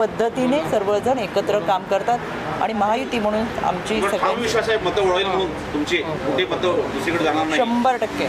पद्धतीने सर्वजण एकत्र काम करतात आणि महायुती म्हणून आमची सगळ्यांची शंभर टक्के.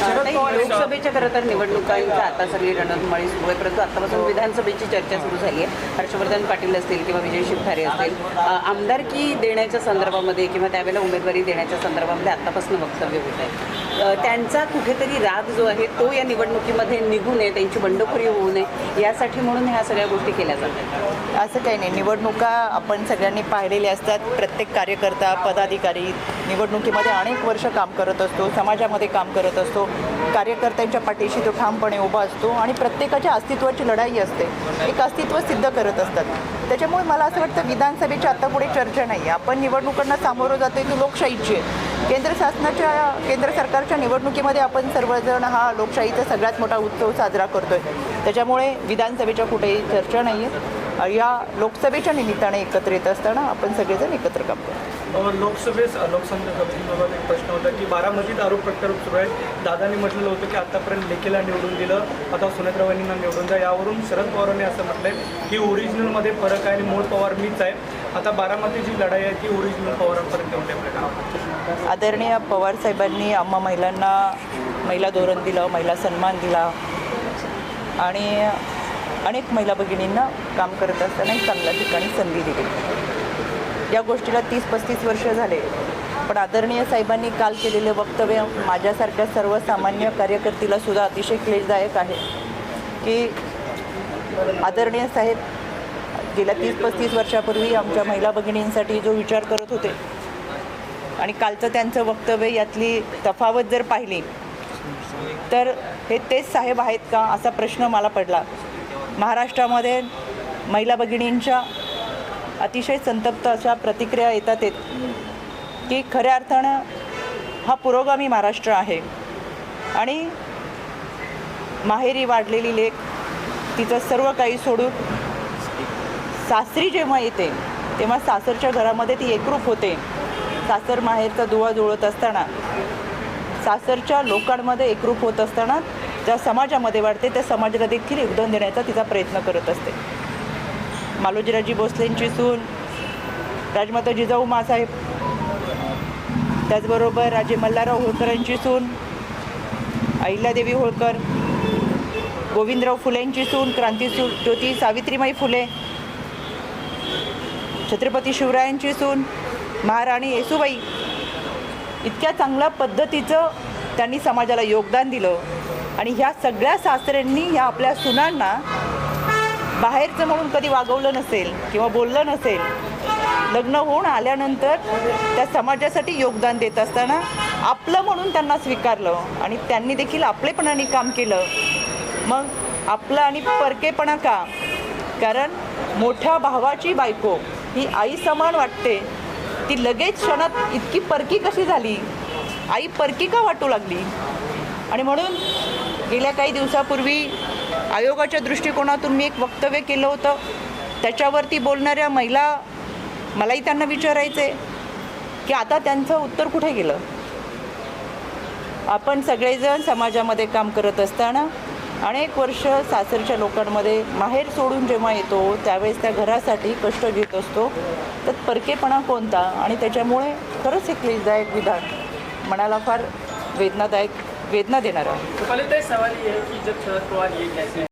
लोकसभेच्या खरं तर निवडणुकांच्या आता सगळी रणधुमाळी सुरू आहे परंतु आतापासून विधानसभेची चर्चा सुरू झाली आहे. हर्षवर्धन पाटील असतील किंवा विजय शिवठारे असतील अ, आमदारकी देण्याच्या संदर्भामध्ये किंवा त्यावेळेला उमेदवारी देण्याच्या संदर्भामध्ये आतापासून वक्तव्य होत आहे. अ, त्यांचा कुठेतरी राग जो आहे तो या निवडणुकीमध्ये निघू नये त्यांची बंडखोरी होऊ नये यासाठी म्हणून ह्या सगळ्या गोष्टी केल्या जातात. असं काही नाही. निवडणुका आपण सगळ्यांनी पाहिलेल्या असतात. प्रत्येक कार्यकर्ता पदाधिकारी निवडणुकीमध्ये अनेक वर्ष काम करत असतो समाजामध्ये काम करत असतो. कार्यकर्त्यांच्या पाठीशी तो ठामपणे उभा असतो आणि प्रत्येकाच्या अस्तित्वाची लढाई असते. एक अस्तित्व सिद्ध करत असतात. त्याच्यामुळे मला असं वाटतं विधानसभेची आता पुढे चर्चा नाही आहे आपण निवडणुकांना सामोरं जातो ती लोकशाहीची आहे. केंद्र शासनाच्या केंद्र सरकारच्या निवडणुकीमध्ये आपण सर्वजण हा लोकशाहीचा सगळ्यात मोठा उत्सव साजरा करतोय. त्याच्यामुळे विधानसभेच्या कुठेही चर्चा नाही आहे या लोकसभेच्या निमित्ताने एकत्र येत असताना आपण सगळेजण एकत्र काम करतो लोकसभेस लोकसंख्या कमिटीबाबत एक प्रश्न होता की बारामतीत आरोप प्रत्यारोप सुरू आहे दादांनी म्हटलेलं होतं की आतापर्यंत लेखीला निवडून दिलं आता सुनेत्रावांनींना निवडून द्या. यावरून शरद पवारांनी असं म्हटलंय की ओरिजिनलमध्ये फरक आहे आणि मूळ पवार मीच आहे. आता बारामतीची लढाई आहे ती ओरिजिनल पवारांपर्यंत येऊन आपल्याला आदरणीय पवारसाहेबांनी आम्हा महिलांना महिला धोरण दिलं महिला सन्मान दिला. आणि अनेक महिला भगिनींना काम करत असताना एक चांगल्या ठिकाणी संधी दिली. या गोष्टीला तीस पस्तीस वर्ष झाले. पण आदरणीय साहेबांनी काल केलेले वक्तव्य माझ्यासारख्या सर्वसामान्य कार्यकर्तीला सुद्धा अतिशय क्लेशदायक आहे. की आदरणीय साहेब गेल्या तीस पस्तीस वर्षापूर्वी आमच्या महिला भगिनींसाठी जो विचार करत होते आणि कालचं त्यांचं वक्तव्य यातली तफावत जर पाहिली तर हे तेच साहेब आहेत का असा प्रश्न मला पडला. महाराष्ट्रामध्ये महिला भगिनींच्या अतिशय संतप्त अशा प्रतिक्रिया येतात आहेत की खऱ्या अर्थानं हा पुरोगामी महाराष्ट्र आहे. आणि माहेरी वाढलेली लेख तिचं सर्व काही सोडून सासरी जेव्हा येते तेव्हा सासरच्या घरामध्ये ती एकरूप होते. सासर माहेरचा दुवा जुळत असताना सासरच्या लोकांमध्ये एकरूप होत असताना ज्या समाजामध्ये वाढते त्या समाजाला देखील योगदान देण्याचा तिचा प्रयत्न करत असते. मालोजीराजी भोसलेंची सून राजमाता जिजाऊ मासाहेब त्याचबरोबर राजे मल्हारराव होळकरांची सून अहिल्यादेवी होळकर गोविंदराव फुलेंची सून क्रांती क्रांतीसून ज्योती सावित्रीमाई फुले छत्रपती शिवरायांची सून महाराणी येसुबाई. इतक्या चांगल्या पद्धतीचं त्यांनी समाजाला योगदान दिलं. आणि ह्या सगळ्या सासऱ्यांनी ह्या आपल्या सुनांना बाहेरचं म्हणून कधी वागवलं नसेल किंवा बोललं नसेल लग्न होऊन आल्यानंतर त्या समाजासाठी योगदान देत असताना आपलं म्हणून त्यांना स्वीकारलं आणि त्यांनी देखील आपलेपणाने काम केलं. मग आपलं आणि परकेपणा का? कारण मोठ्या भावाची बायको ही आई समान वाटते. ती लगेच क्षणात इतकी परकी कशी झाली? आई परकी का वाटू लागली? आणि म्हणून गेल्या काही दिवसापूर्वी आयोगाच्या दृष्टिकोनातून मी एक वक्तव्य केलं होतं. त्याच्यावरती बोलणाऱ्या महिला मलाही त्यांना विचारायचं आहे की आता त्यांचं उत्तर कुठे गेलं? आपण सगळेजण समाजामध्ये काम करत असताना अनेक वर्ष सासरच्या लोकांमध्ये माहेर सोडून जेव्हा येतो त्यावेळेस त्या घरासाठी कष्ट घेत असतो. तर परकेपणा कोणता? आणि त्याच्यामुळे खरंच हे क्लेशदायक विधान मनाला फार वेदनादायक वेदना देणार आहे सवाल ये है कि जब शरद पवार ये कहते हैं